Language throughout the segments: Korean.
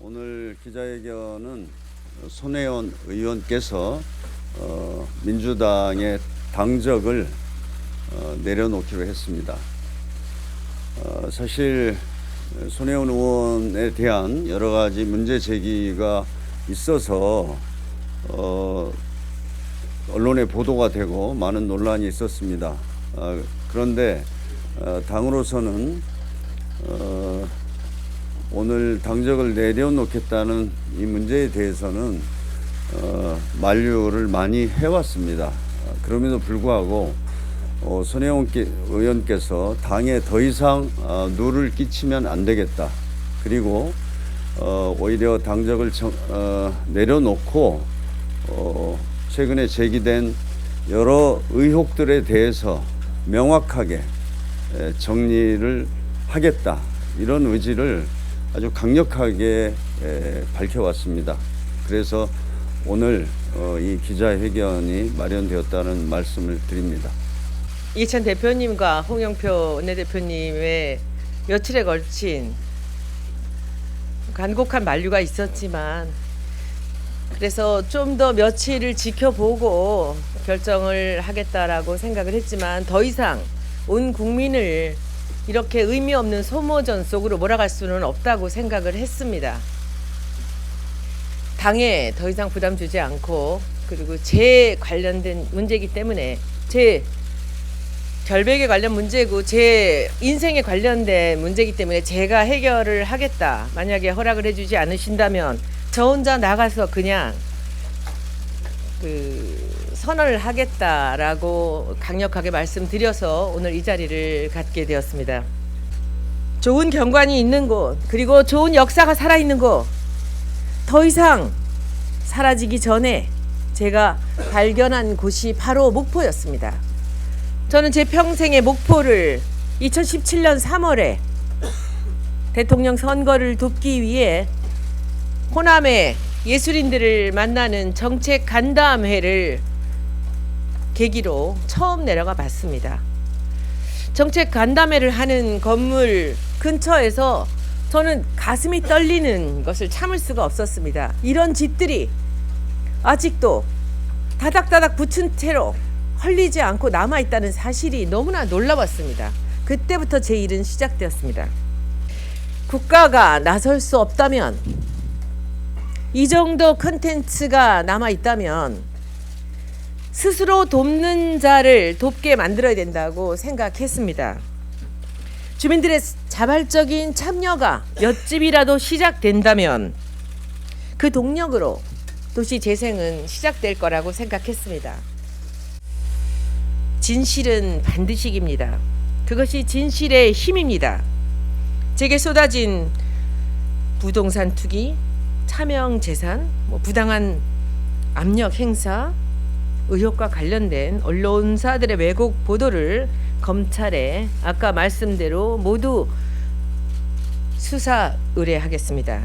오늘 기자회견은 손혜원 의원께서 어, 민주당의 당적을 어, 내려놓기로 했습니다. 어, 사실 손혜원 의원에 대한 여러 가지 문제 제기가 있어서 어, 언론에 보도가 되고 많은 논란이 있었습니다. 아, 그런데 어, 당으로서는 어, 오늘 당적을 내려놓겠다는 이 문제에 대해서는 어, 만류를 많이 해왔습니다. 아, 그럼에도 불구하고 어, 손혜원 께- 의원께서 당에 더 이상 어, 누를 끼치면 안 되겠다. 그리고 어, 오히려 당적을 정- 어, 내려놓고 어, 최근에 제기된 여러 의혹들에 대해서 명확하게 에, 정리를 하겠다 이런 의지를 아주 강력하게 에, 밝혀왔습니다. 그래서 오늘 어, 이 기자회견이 마련되었다는 말씀을 드립니다. 이찬 대표님과 홍영표 원내대표님의 며칠에 걸친 간곡한 만류가 있었지만 그래서 좀 더 며칠을 지켜보고 결정을 하겠다라고 생각을 했지만 더 이상 온 국민을 이렇게 의미 없는 소모전 속으로 몰아갈 수는 없다고 생각을 했습니다. 당에 더 이상 부담 주지 않고 그리고 제 관련된 문제이기 때문에 제 결백에 관련 문제고 제 인생에 관련된 문제이기 때문에 제가 해결을 하겠다. 만약에 허락을 해주지 않으신다면 저 혼자 나가서 그냥 그 선언을 하겠다라고 강력하게 말씀드려서 오늘 이 자리를 갖게 되었습니다. 좋은 경관이 있는 곳 그리고 좋은 역사가 살아 있는 곳 더 이상 사라지기 전에 제가 발견한 곳이 바로 목포였습니다. 저는 제 평생의 목표를 2017년 3월에 대통령 선거를 돕기 위해 호남의 예술인들을 만나는 정책 간담회를 계기로 처음 내려가 봤습니다. 정책 간담회를 하는 건물 근처에서 저는 가슴이 떨리는 것을 참을 수가 없었습니다. 이런 집들이 아직도 다닥다닥 붙은 채로 헐리지 않고 남아 있다는 사실이 너무나 놀라웠습니다. 그때부터 제 일은 시작되었습니다. 국가가 나설 수 없다면 이 정도 컨텐츠가 남아 있다면 스스로 돕는 자를 돕게 만들어야 된다고 생각했습니다. 주민들의 자발적인 참여가 몇 집이라도 시작된다면 그 동력으로 도시 재생은 시작될 거라고 생각했습니다. 진실은 반드시 이깁니다. 그것이 진실의 힘입니다. 제게 쏟아진 부동산 투기, 차명 재산, 뭐 부당한 압력 행사, 의혹과 관련된 언론사들의 왜곡 보도를 검찰에 아까 말씀대로 모두 수사 의뢰하겠습니다.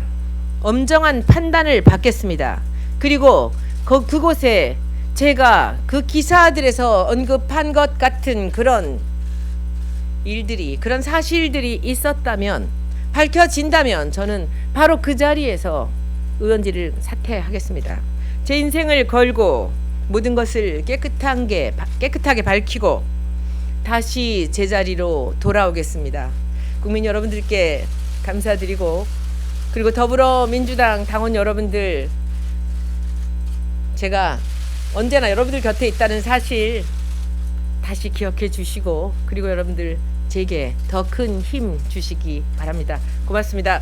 엄정한 판단을 받겠습니다. 그리고 그, 그곳에 제가 그 기사들에서 언급한 것 같은 그런 일들이 그런 사실들이 있었다면 밝혀진다면 저는 바로 그 자리에서 의원직을 사퇴하겠습니다. 제 인생을 걸고 모든 것을 깨끗한 게 깨끗하게 밝히고 다시 제자리로 돌아오겠습니다. 국민 여러분들께 감사드리고 그리고 더불어민주당 당원 여러분들 제가 언제나 여러분들 곁에 있다는 사실 다시 기억해 주시고 그리고 여러분들 제게 더 큰 힘 주시기 바랍니다. 고맙습니다.